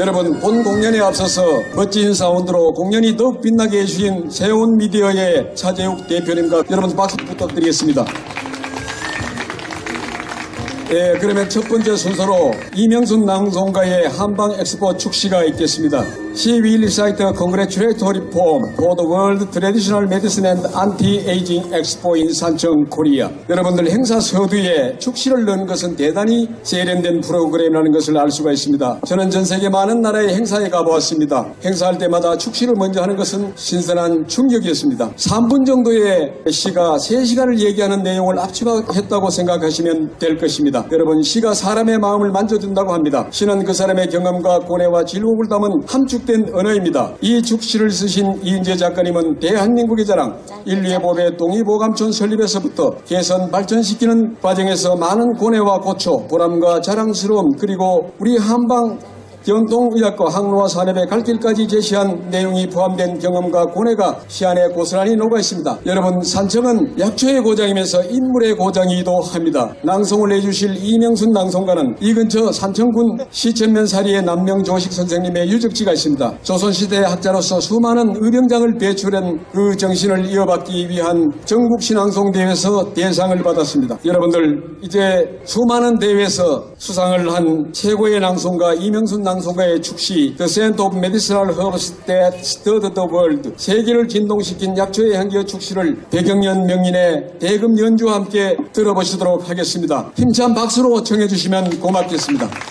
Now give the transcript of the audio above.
여러분 본 공연에 앞서서 멋진 사운드로 공연이 더욱 빛나게 해주신 세운 미디어의 차재욱 대표님과 여러분 박수 부탁드리겠습니다. 예, 그러면 첫 번째 순서로 이명순 낭송가의 한방 엑스포 축시가 있겠습니다. She will recite a congratulatory poem for the World Traditional Medicine and Anti-Aging Expo in 산청 코리아. 여러분들 행사 서두에 축시를 넣은 것은 대단히 세련된 프로그램이라는 것을 알 수가 있습니다. 저는 전 세계 많은 나라의 행사에 가보았습니다. 행사할 때마다 축시를 먼저 하는 것은 신선한 충격이었습니다. 3분 정도의 시가 3시간을 얘기하는 내용을 압축했다고 생각하시면 될 것입니다. 여러분 시가 사람의 마음을 만져준다고 합니다. 시는 그 사람의 경험과 고뇌와 질곡을 담은 함축된 언어입니다. 이 축시를 쓰신 이인재 작가님은 대한민국의 자랑 인류의 법의 동의보감촌 설립에서부터 개선 발전시키는 과정에서 많은 고뇌와 고초, 보람과 자랑스러움 그리고 우리 한방 전통의학과 항로와 산업의 갈 길까지 제시한 내용이 포함된 경험과 고뇌가 시 안에 고스란히 녹아 있습니다. 여러분 산청은 약초의 고장이면서 인물의 고장이기도 합니다. 낭송을 해주실 이명순 낭송가는 이 근처 산청군 시천면사리의 남명 조식 선생님의 유적지가 있습니다. 조선시대 학자로서 수많은 의병장을 배출한 그 정신을 이어받기 위한 전국신앙송대회에서 대상을 받았습니다. 여러분들 이제 수많은 대회에서 수상을 한 최고의 낭송가 이명순 낭송가 의 축시 The Scent of Medicinal Herbs That Stirred the World 세계를 진동시킨 약초의 향기의 축시를 백영년 명인의 대금 연주와 함께 들어보시도록 하겠습니다. 힘찬 박수로 청해 주시면 고맙겠습니다.